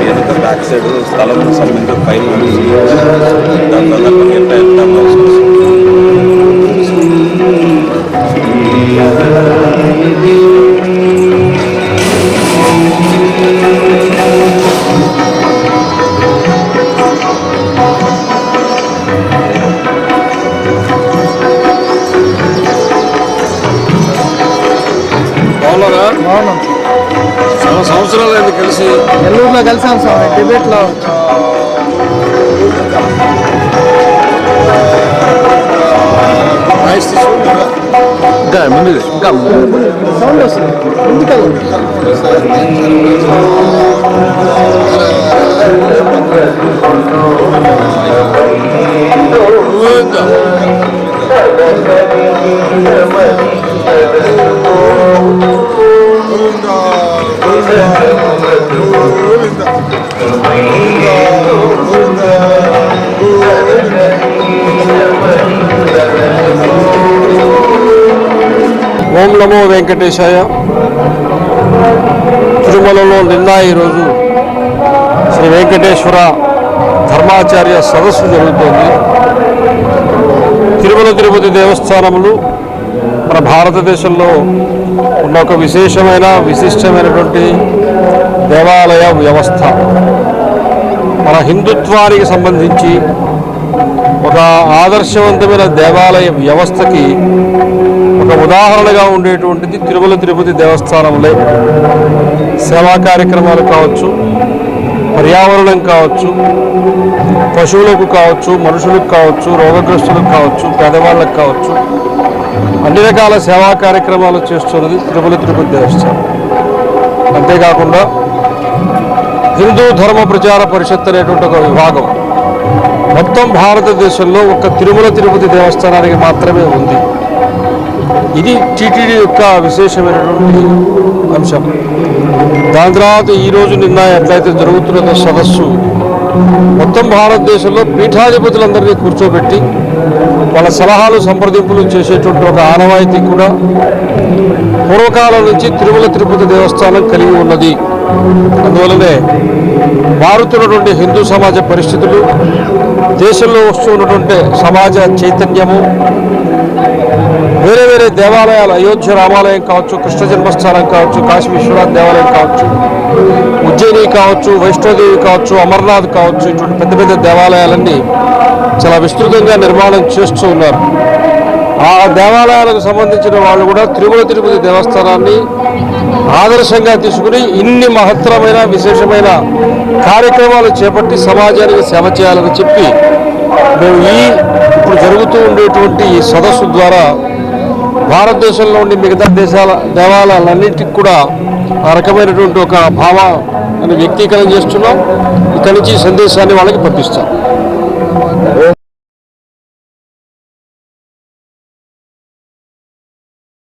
వెనుక back side స్థలం సంబంధించిన పైన దాని వల్ల కొన్ని ఎంత ఎంత చాలా సంవత్సరాలు అయింది కలిసి. నెల్లూరులో కలిసాం స్వామి డిబేట్లో ఇంకా ముందు ఇంకా సౌండ్ వస్తుంది. ముందుకెళ్ళు ఓం నమో వెంకటేశాయ. తిరుమలలో నిన్న ఈరోజు శ్రీ వెంకటేశ్వర ధర్మాచార్య సదస్సు జరుగుతోంది. తిరుమల తిరుపతి దేవస్థానములు మన భారతదేశంలో ఉన్న ఒక విశేషమైన విశిష్టమైనటువంటి దేవాలయ వ్యవస్థ. మన హిందుత్వానికి సంబంధించి ఒక ఆదర్శవంతమైన దేవాలయ వ్యవస్థకి ఒక ఉదాహరణగా ఉండేటువంటిది తిరుమల తిరుపతి దేవస్థానంలో. సేవా కార్యక్రమాలు కావచ్చు పర్యావరణం కావచ్చు పశువులకు కావచ్చు మనుషులకు కావచ్చు రోగగ్రస్తులకు కావచ్చు పేదవాళ్ళకు కావచ్చు అన్ని రకాల సేవా కార్యక్రమాలు చేస్తున్నది తిరుమల తిరుపతి దేవస్థానం. అంతేకాకుండా హిందూ ధర్మ ప్రచార పరిషత్ అనేటువంటి ఒక విభాగం. మొత్తం భారతదేశంలో ఒక తిరుమల తిరుపతి దేవస్థానానికి మాత్రమే ఉంది. ఇది టీటీడీ యొక్క విశేషమైనటువంటి అంశం. దాని తర్వాత ఈరోజు నిన్న ఎట్లయితే జరుగుతున్న సదస్సు మొత్తం భారతదేశంలో పీఠాధిపతులందరినీ కూర్చోబెట్టి వాళ్ళ సలహాలు సంప్రదింపులు చేసేటువంటి ఒక ఆనవాయితీ కూడా పూర్వకాలం నుంచి తిరుమల తిరుపతి దేవస్థానం కలిగి ఉన్నది. అందువలనే మారుతున్నటువంటి హిందూ సమాజ పరిస్థితులు దేశంలో వస్తున్నటువంటి సమాజ చైతన్యము వేరే వేరే దేవాలయాలు అయోధ్య రామాలయం కావచ్చు కృష్ణ జన్మస్థానం కావచ్చు కాశీ విశ్వనాథ్ దేవాలయం కావచ్చు ఉజ్జయిని కావచ్చు వైష్ణోదేవి కావచ్చు అమర్నాథ్ కావచ్చు ఇటువంటి పెద్ద పెద్ద దేవాలయాలన్నీ చాలా విస్తృతంగా నిర్మాణం చేస్తూ ఉన్నారు. ఆ దేవాలయాలకు సంబంధించిన వాళ్ళు కూడా తిరుమల తిరుపతి దేవస్థానాన్ని ఆదర్శంగా తీసుకుని ఇన్ని మహత్తరమైన విశేషమైన కార్యక్రమాలు చేపట్టి సమాజానికి సేవ చేయాలని చెప్పి మేము ఈ ఇప్పుడు జరుగుతూ ఉండేటువంటి ఈ సదస్సు ద్వారా భారతదేశంలో ఉండి మిగతా దేశాల దేవాలయాలన్నింటికి కూడా ఆ రకమైనటువంటి ఒక భావ వ్యక్తీకరణ చేస్తున్నాం. ఇక్కడి నుంచి సందేశాన్ని వాళ్ళకి పంపిస్తాం.